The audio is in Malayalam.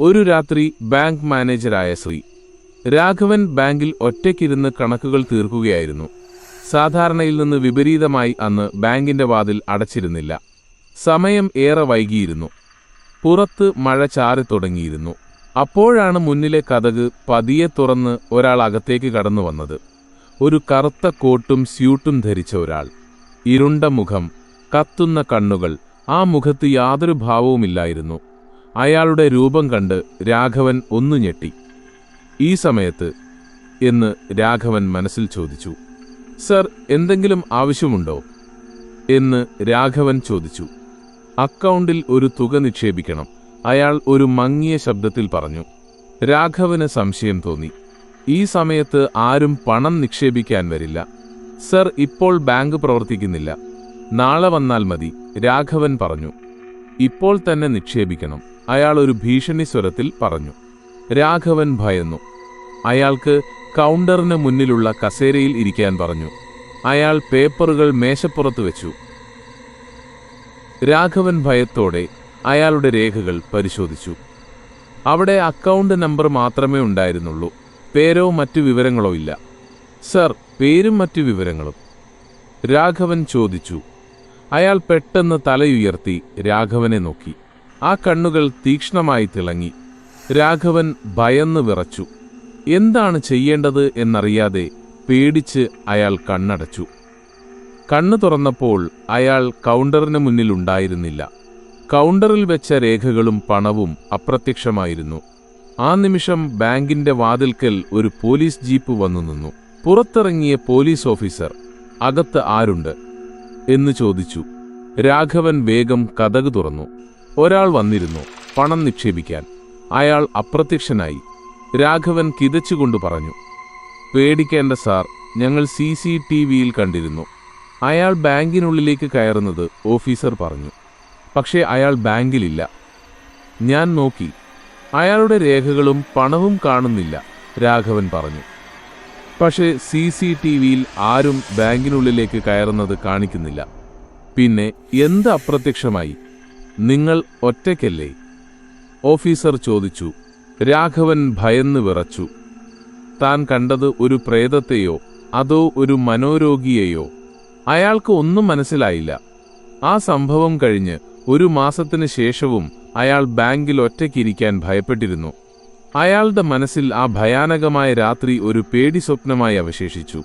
ഒരു രാത്രി ബാങ്ക് മാനേജരായ ശ്രീ. രാഘവൻ ബാങ്കിൽ ഒറ്റയ്ക്കിരുന്ന് കണക്കുകൾ തീർക്കുകയായിരുന്നു. സാധാരണയിൽ നിന്ന് വിപരീതമായി അന്ന് ബാങ്കിന്റെ വാതിൽ അടച്ചിരുന്നില്ല. സമയം ഏറെ വൈകിയിരുന്നു. പുറത്ത് മഴ ചാറി തുടങ്ങിയിരുന്നു. അപ്പോഴാണ് മുന്നിലെ കതക് പതിയെ തുറന്ന് ഒരാൾ അകത്തേക്ക് കടന്നു വന്നത്. ഒരു കറുത്ത കോട്ടും സ്യൂട്ടും ധരിച്ച ഒരാൾ. ഇരുണ്ട മുഖം കത്തുന്ന കണ്ണുകൾ ആ മുഖത്ത് യാതൊരു ഭാവവുമില്ലായിരുന്നു. അയാളുടെ രൂപം കണ്ട് രാഘവൻ ഒന്നു ഞെട്ടി. ഈ സമയത്ത് എന്ന് രാഘവൻ മനസ്സിൽ ചോദിച്ചു സർ എന്തെങ്കിലും ആവശ്യമുണ്ടോ? എന്ന് രാഘവൻ ചോദിച്ചു അക്കൗണ്ടിൽ ഒരു തുക നിക്ഷേപിക്കണം. അയാൾ ഒരു മങ്ങിയ ശബ്ദത്തിൽ പറഞ്ഞു. രാഘവന് സംശയം തോന്നി. ഈ സമയത്ത് ആരും പണം നിക്ഷേപിക്കാൻ വരില്ല. സർ ഇപ്പോൾ ബാങ്ക് പ്രവർത്തിക്കുന്നില്ല. നാളെ വന്നാൽ മതി രാഘവൻ പറഞ്ഞു. ഇപ്പോൾ തന്നെ നിക്ഷേപിക്കണം. അയാൾ ഒരു ഭീഷണി സ്വരത്തിൽ പറഞ്ഞു. രാഘവൻ ഭയന്നു. അയാൾക്ക് കൗണ്ടറിന് മുന്നിലുള്ള കസേരയിൽ ഇരിക്കാൻ പറഞ്ഞു. അയാൾ പേപ്പറുകൾ മേശപ്പുറത്ത് വെച്ചു. രാഘവൻ ഭയത്തോടെ അയാളുടെ രേഖകൾ പരിശോധിച്ചു. അവിടെ അക്കൗണ്ട് നമ്പർ മാത്രമേ ഉണ്ടായിരുന്നുള്ളൂ. പേരോ മറ്റു വിവരങ്ങളോ ഇല്ല. സർ പേരും മറ്റു വിവരങ്ങളും. രാഘവൻ ചോദിച്ചു. അയാൾ പെട്ടെന്ന് തലയുയർത്തി രാഘവനെ നോക്കി. ആ കണ്ണുകൾ തീക്ഷ്ണമായി തിളങ്ങി. രാഘവൻ ഭയന്ന് വിറച്ചു. എന്താണ് ചെയ്യേണ്ടത് എന്നറിയാതെ പേടിച്ച് അയാൾ കണ്ണടച്ചു. കണ്ണു തുറന്നപ്പോൾ അയാൾ കൗണ്ടറിന് മുന്നിൽ ഉണ്ടായിരുന്നില്ല. കൗണ്ടറിൽ വെച്ച രേഖകളും പണവും അപ്രത്യക്ഷമായിരുന്നു. ആ നിമിഷം ബാങ്കിന്റെ വാതിൽക്കൽ ഒരു പോലീസ് ജീപ്പ് വന്നു നിന്നു. പുറത്തിറങ്ങിയ പോലീസ് ഓഫീസർ അകത്ത് ആരുണ്ട്? എന്ന് ചോദിച്ചു. രാഘവൻ വേഗം കഥക് തുറന്നു. ഒരാൾ വന്നിരുന്നു പണം നിക്ഷേപിക്കാൻ. അയാൾ അപ്രത്യക്ഷനായി. രാഘവൻ കിതച്ചുകൊണ്ട് പറഞ്ഞു പേടിക്കേണ്ട സാർ ഞങ്ങൾ സി സി ടി വിയിൽ കണ്ടിരുന്നു. അയാൾ ബാങ്കിനുള്ളിലേക്ക് കയറുന്നത് ഓഫീസർ പറഞ്ഞു. പക്ഷേ അയാൾ ബാങ്കിലില്ല. ഞാൻ നോക്കി. അയാളുടെ രേഖകളും പണവും കാണുന്നില്ല രാഘവൻ പറഞ്ഞു. പക്ഷേ സി സി ടി വിയിൽ ആരും ബാങ്കിനുള്ളിലേക്ക് കയറുന്നത് കാണിക്കുന്നില്ല. പിന്നെ എന്ത് അപ്രത്യക്ഷമായി? നിങ്ങൾ ഒറ്റയ്ക്കല്ലേ? ഓഫീസർ ചോദിച്ചു. രാഘവൻ ഭയന്ന് വിറച്ചു. താൻ കണ്ടത് ഒരു പ്രേതത്തെയോ അതോ ഒരു മനോരോഗിയെയോ? അയാൾക്ക് ഒന്നും മനസ്സിലായില്ല. ആ സംഭവം കഴിഞ്ഞ് ഒരു മാസത്തിന് ശേഷവും അയാൾ ബാങ്കിൽ ഒറ്റയ്ക്കിരിക്കാൻ ഭയപ്പെട്ടിരുന്നു. അയാളുടെ മനസ്സിൽ ആ ഭയാനകമായ രാത്രി ഒരു പേടി സ്വപ്നമായി അവശേഷിച്ചു.